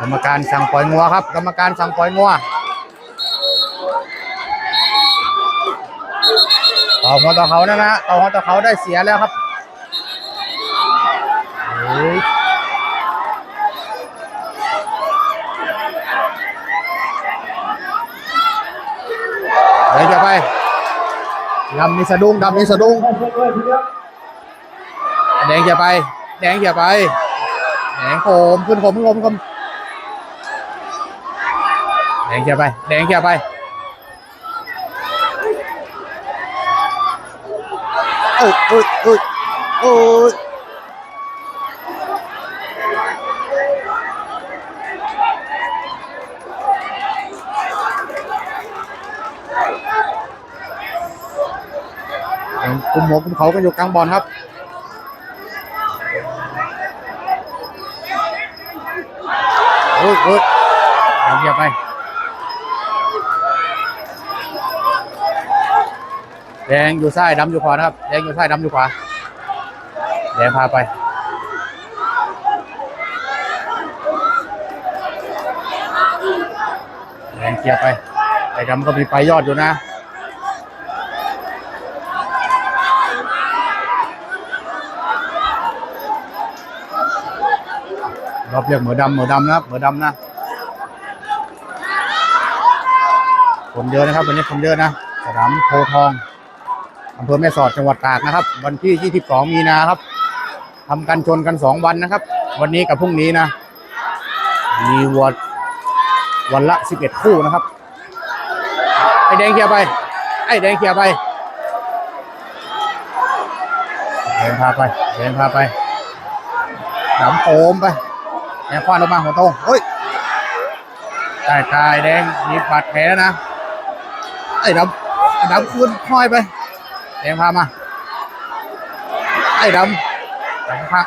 กรรมการสั่งปล่อยงัวครับ กรรมการสั่งปล่อยงัวต่อหัวต่อเขานะนะต่อหัวต่อเขาได้เสียแล้วครับเฮ้ยเดี๋ยวจะไปดำมีสะดุ้งดำมีสะดุ้งแดงอย่าไป แดงอย่าไปแดงโคมขึ้นโคมขึ้นโคมขึ้นโคม แดงอย่าไป แดงอย่าไป โอ้ยโอ้ยโอ้ยโอ้ยกุมหัวกุมเขากันอยู่กลางบอลครับโอ้ยโอ้ยเอาเหยียบไป แดงอยู่ซ้ายดำอยู่ขวานะครับแดงอยู่ซ้ายดำอยู่ขวาแดงพาไปแดงเคลียร์ไปไอ้ดำก็มีไปยอดอยู่นะรอบเรียกเหมือดำเหมือดำนะครับเหมือดำนะคนเยอะนะครับวันนี้คนเยอะนะสนามโพทอง อำเภอแม่สอดจังหวัดตากนะครับ วันที่ 22 มีนาครับทำกันชนกัน 2 วันนะครับ วันนี้กับพรุ่งนี้นะ มีวัววันละ 11 คู่นะครับ ไอแดงเคลียร์ไป ไอแดงเคลียร์ไปแดงพาไปแดงพาไปดำโอมไปแดงคว้านออกมาหัวโตเฮ้ยตายตายแดงมีบาดแผลแล้วนะ ไอ้ดำไอ้ดำคืนห้อยไป แดงพามา ไอ้ดำแดงพัก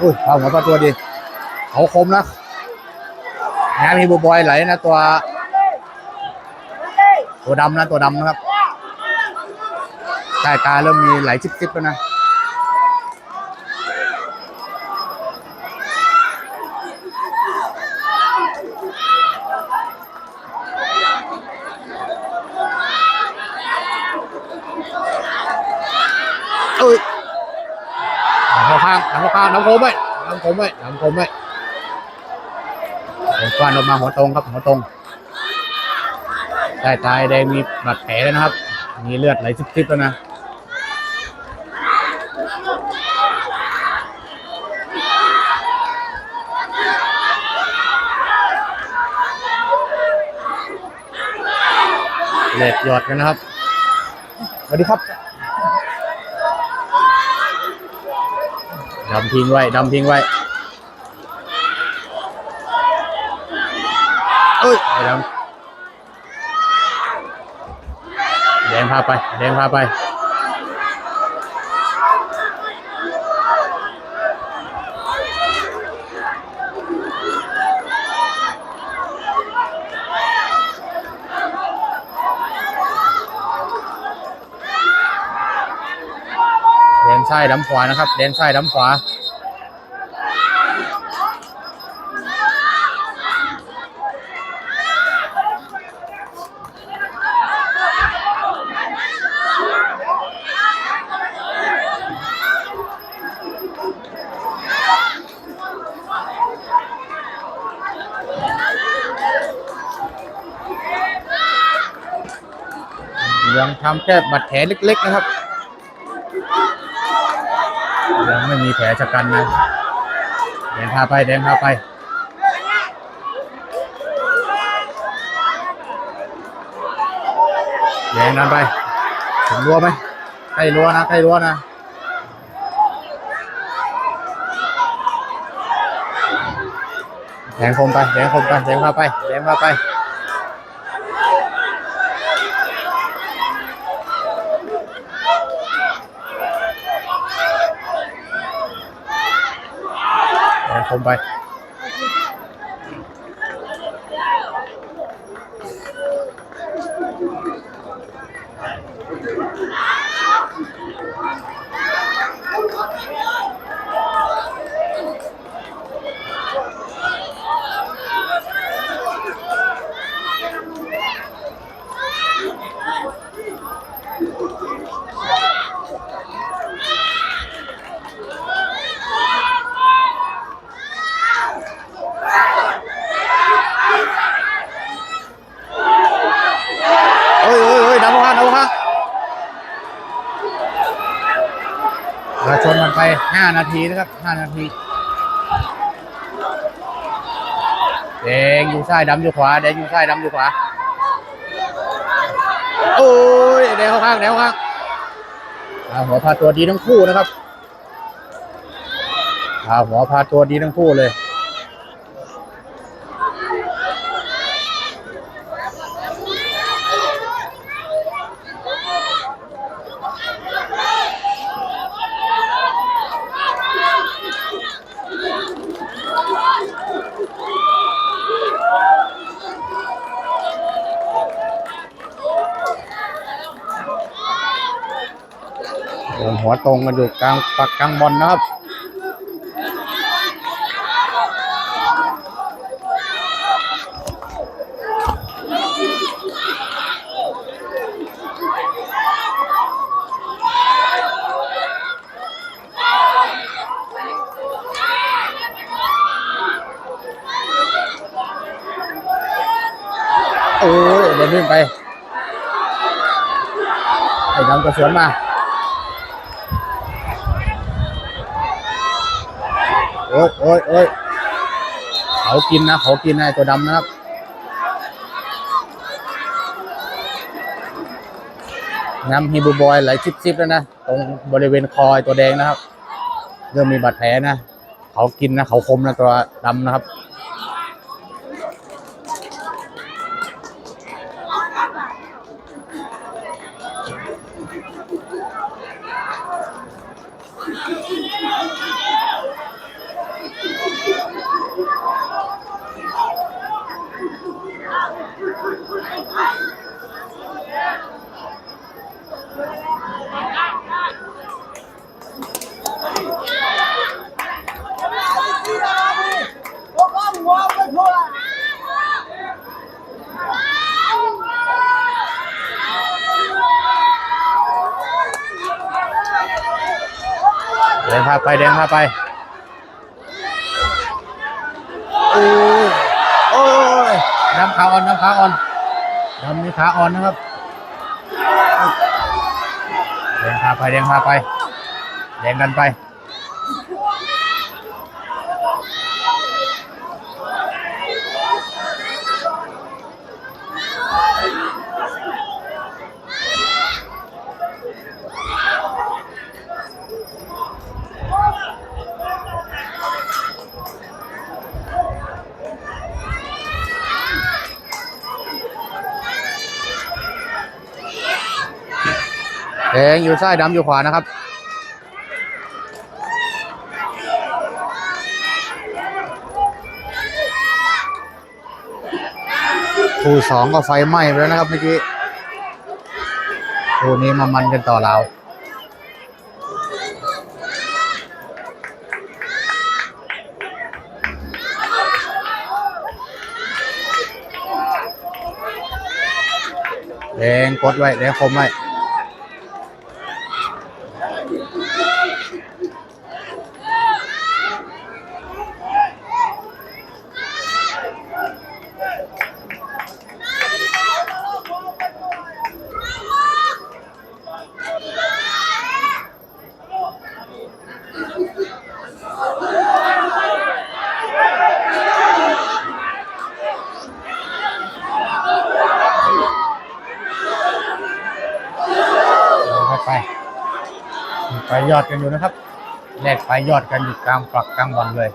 อุ้ยพาหัวตัวตัวดีเขาคมนะแหมมีบูบอยไหลนะตัว ตัวดำนะตัวดำนะครับใต้ตาเริ่มมีไหลชิบๆแล้วนะ เอ้ยหลังเข้าข้างหลังเข้าข้าง น้ำโคมไว้น้ำโคมไว้น้ำโคมไว้เดินกว้านออกมาหัวตรงครับหัวตรงใต้ตายแดงมีบาดแผลแล้วนะครับ มีเลือดไหลซิบๆแล้วนะเลดหยอดกันนะครับ สวัสดีครับ ดำทิ้งไว้ดำทิ้งไว้เอ้ยไอ้ดำแดงพาไปแดงพาไป ซ้ายดำขวานะครับแดนซ้ายดำขวายังทำแค่บาดแผลเล็ก ๆ นะครับ ยังไม่มีแผลชะกันนะแดงพาไปแดงพาไปแดงนั้นไปถึงรั้วไหมใกล้รั้วนะใกล้รั้วนะแดงคมไปแดงคมไปแดงพาไปแดงพาไป แดงคมไป แห้านาทีนะครับห้านาทีแดงอยู่ซ้ายดำอยู่ขวาแดงอยู่ซ้ายดำอยู่ขวาโอ้ยแดงเข้าข้างแดงเข้าข้างอาหัวพาตัวดีทั้งคู่นะครับอาหัวพาตัวดีทั้งคู่เลย หัวตรงกันอยู่กลางปักกลางบอลนะครับโอ้ยเดินขึ้นไป ไอ้ดำกระสวนมา โอ้ยโอ้ยโอ้ยเขากินนะเขากินนะไอ้ตัวดำนะครับน้ำฮีบูบอยไหลซิบๆแล้วนะ ตรงบริเวณคอยตัวแดงนะครับ เริ่มมีบาดแผลนะ เขากินนะ เขาคมนะตัวดำนะครับ งพาไปแดงพาไปโอ้ยโอ้ยน้ำขาอ่อนน้ำขาอ่อนน้ำนี่ขาอ่อนนะครับแดงพาไปแดงพาไปแดงกันไป แดงอยู่ซ้ายดำอยู่ขวานะครับคู่สองก็ไฟไหม้ไปแล้วนะครับเมื่อกี้คู่นี้มามันกันต่อเราแดงกดไว้แดงคมไว้ ยอดกันอยู่นะครับแลกไปยอดกันอยู่กลางปลักกลางบอลเลย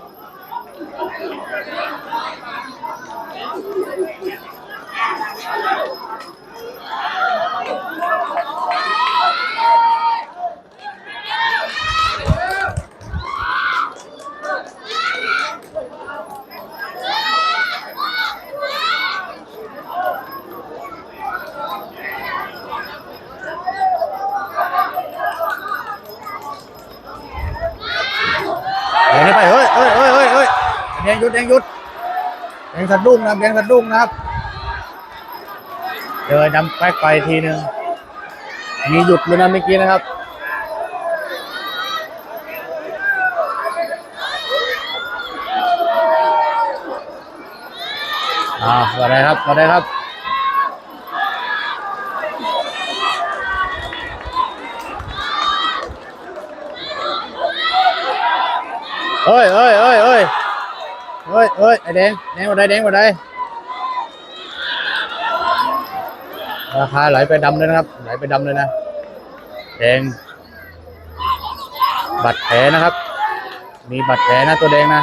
เดี๋ยวนี้ไปเฮ้ยเฮ้ยเฮ้ยเฮ้ยเฮ้ยแดงห ยุดแดงยุดแดงสะดุ้งนะครับแดงสะดุ้งนะครับเจอดำแป๊กไปทีหนึ่งมีหยุดเลยนะเมื่อกี้นะครับอ่าก็ได้ครับก็ได้ครับเเอ้ยเอ้ยเอ้ยเอ้ย เอ้ยเอ้ยไอแดงแดงกว่าใดแดงกว่าใดราคาไหลไปดำเลยนะครับไหลไปดำเลยนะแดงบัตรแผลนะครับ มีบัตรแผลนะตัวแดงนะ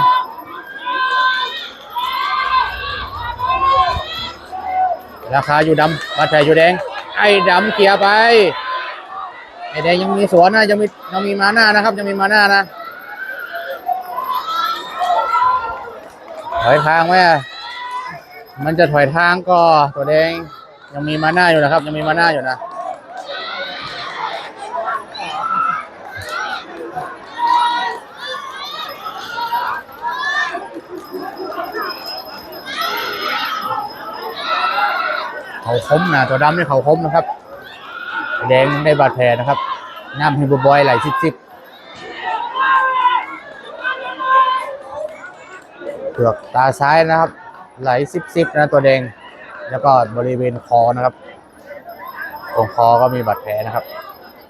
ราคาอยู่ดำบาดแผลอยู่แดง ไอ้ดำเกียร์ไป ไอ้แดงยังมีสวนนะยังมียังมีมาหน้านะครับ ยังมีมาหน้านะ ถอยทางไหมอะมันจะถอยทางก็ตัวแดงยังมีมาหน้าอยู่นะครับ ยังมีมาหน้าอยู่นะเขาคมนะตัวดำนี่เขาคมนะครับ แดงได้บาดแผลนะครับน้ำให้บบอยไหลซิบซิ บเปลือกตาซ้ายนะครับ ไหลซิบซิบนะตัวแดง แล้วก็บริเวณคอนะครับตรงคอก็มีบาดแผลนะครับ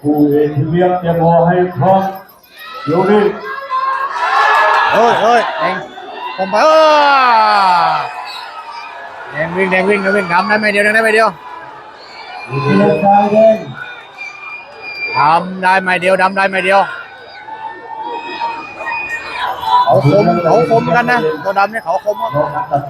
ผู้เอกเรียกจะพอให้พร้อมเดี๋ยวนี้เอ้ยเอ้ยแดงผมไปเออแดงวิ่งแดงวิ่งแดงวิ่งดำได้ไม่เดียวได้ไม่เดียวเรียกชายแดงดำได้ไม่เดียวดำได้ไม่เดียว เขาคมเขาคมกันนะตัวดำเนี่ยเขาคมครับ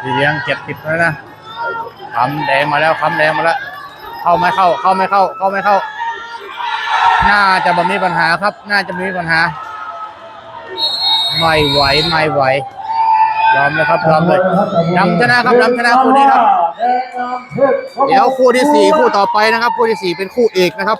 พี่เลี้ยงเจ็บติดแล้วนะคำแดงมาแล้วคำแดงมาแล้ว เข้าไม่เข้า เข้าไม่เข้า เข้าไม่เข้า น่าจะบ่มีปัญหาครับ น่าจะมีปัญหา ไม่ไหว ไม่ไหว ยอมเลยครับยอมเลยดำชนะครับดำชนะคู่นี้ครับแดงนำเพชรเดี๋ยวคู่ที่สี่คู่ต่อไปนะครับ คู่ที่สี่เป็นคู่เอกนะครับ